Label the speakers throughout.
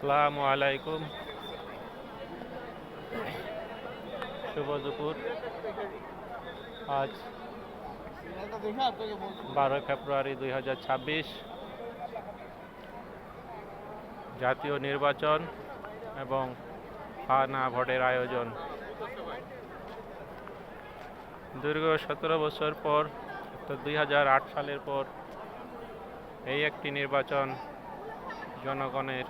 Speaker 1: আসসালামু আলাইকুম। শুভ দুপুর। আজ বারোই ফেব্রুয়ারি দুই হাজার ছাব্বিশ। জাতীয় নির্বাচন এবং হা না ভোটের আয়োজন। দীর্ঘ সতেরো বছর পর দুই হাজার আট সালের পর, এই একটি নির্বাচন জনগণের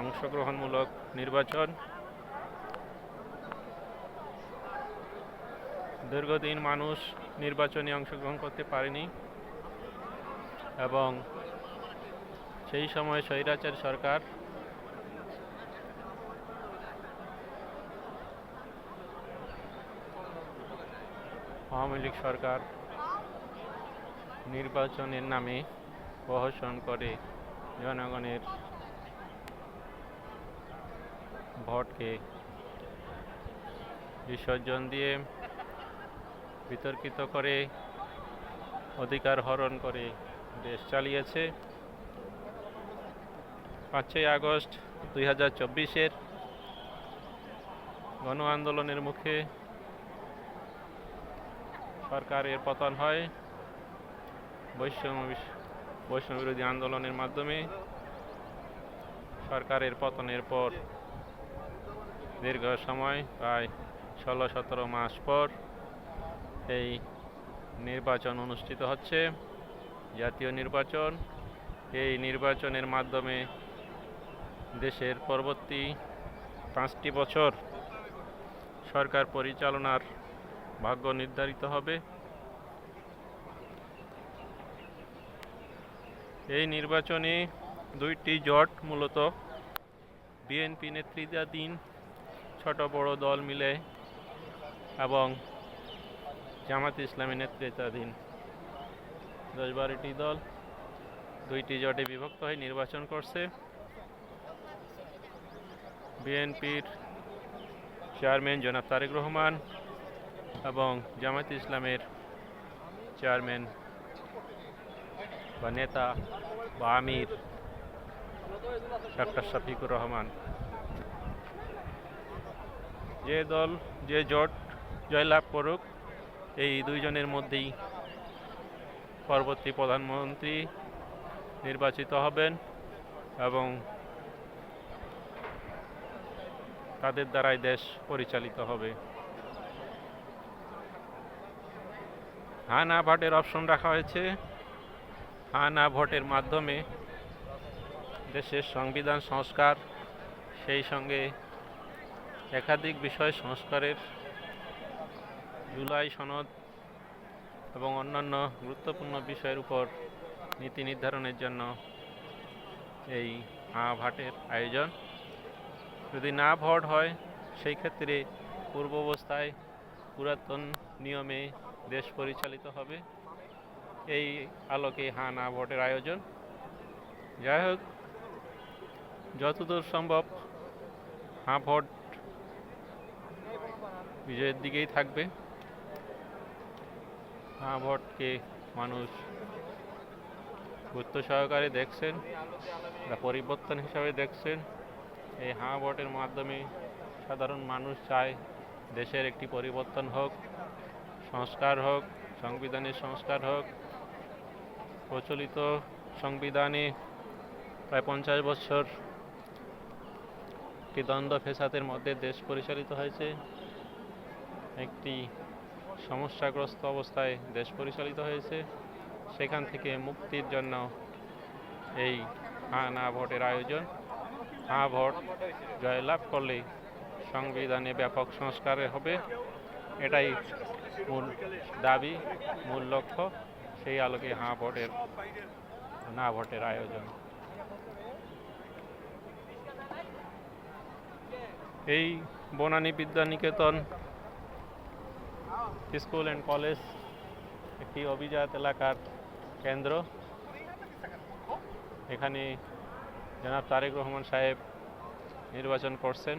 Speaker 1: অংশগ্রহণমূলক নির্বাচন। দীর্ঘদিন মানুষ নির্বাচনে অংশগ্রহণ করতে পারেনি এবং সেই সময় স্বৈরাচার সরকার আওয়ামী লীগ সরকার নির্বাচনের নামে প্রহসন করে জনগণের ভোটকে বিসর্জন দিয়ে বিতর্কিত করে, অধিকার হরণ করে দেশ চালিয়েছে। পাঁচই আগস্ট দুই হাজার চব্বিশের গণ আন্দোলনের মুখে সরকারের পতন হয়। বৈষম্য বৈষম্য বিরোধী আন্দোলনের মাধ্যমে সরকারের পতনের পর দীর্ঘ সময়, প্রায় ষোলো সতেরো মাস পর এই নির্বাচন অনুষ্ঠিত হচ্ছে, জাতীয় নির্বাচন। এই নির্বাচনের মাধ্যমে দেশের পরবর্তী পাঁচটি বছর সরকার পরিচালনার ভাগ্য নির্ধারিত হবে। এই নির্বাচনে দুইটি জট, মূলত বিএনপি নেতৃত্বাধীন ছোট বড় দল মিলে এবং জামাত ইসলামী নেতৃত্বাধীন দশ বারোটি দল, দুইটি জোটে বিভক্ত হয়ে নির্বাচন করছে। বিএনপির চেয়ারম্যান জনাব তারেক রহমান এবং জামাত ইসলামের চেয়ারম্যান বা নেতা বা আমির ডাক্তার শফিকুর রহমান। যে দল, যে জোট, জয়লাভ করুক, এই দুইজনের মধ্যেই পরবর্তী প্রধানমন্ত্রী নির্বাচিত হবেন এবং তাদের দ্বারাই দেশ পরিচালিত হবে। হা না, ভোটের অপশন রাখা হয়েছে। হা না, ভোটের মাধ্যমে দেশের সংবিধান, সংস্কার, সেই সঙ্গে একাধিক বিষয় সংস্কারের জুলাই সনদ এবং অন্যান্য গুরুত্বপূর্ণ বিষয়ের উপর নীতি নির্ধারণের জন্য এই হা ভাটের আয়োজন। যদি না ভোট হয়, সেই ক্ষেত্রে পূর্ব অবস্থায় পুরাতন নিয়মে দেশ পরিচালিত হবে। এই আলোকে হা না ভোটের আয়োজন। যাই হোক, যতদূর সম্ভব হা ভোট বিজয়ের দিকেই থাকবে। হা ভোটকে মানুষ গুরুত্ব সহকারে দেখছেন বা পরিবর্তন হিসাবে দেখছেন। এই হাঁ ভোটের মাধ্যমে সাধারণ মানুষ চায় দেশের একটি পরিবর্তন হোক, সংস্কার হোক, সংবিধানের সংস্কার হোক। প্রচলিত সংবিধানে প্রায় পঞ্চাশ বছর একটি দ্বন্দ্ব ফেসাদের মধ্যে দেশ পরিচালিত হয়েছে। একটি সমস্যাগ্রস্ত অবস্থায় দেশ পরিচালিত হয়েছে। সেখান থেকে মুক্তির জন্য এই হা না ভোটের আয়োজন। হা ভোট জয়লাভ করলে সংবিধানে ব্যাপক সংস্কার হবে। এটাই মূল দাবি, মূল লক্ষ্য। সেই আলোকে হা ভোটের না ভোটের আয়োজন। এই Banani Bidyaniketan school and college একটি অভিজাত এলাকার কেন্দ্র। এখানে জনাব তারেক রহমান সাহেব নির্বাচন করছেন।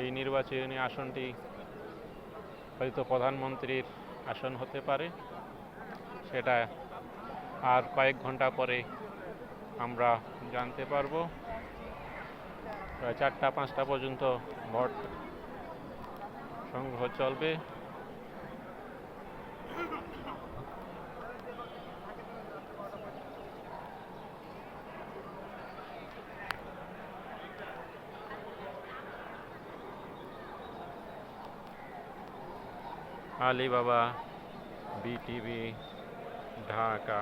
Speaker 1: এই নির্বাচনী আসনটি হয়তো প্রধানমন্ত্রীর আসন হতে পারে। সেটা আর কয়েক ঘণ্টা পরে আমরা জানতে পারব। চারটা, পাঁচটা পর্যন্ত ভোট সংগ্রহ চলবে আলিবাবা বিটিভি ঢাকা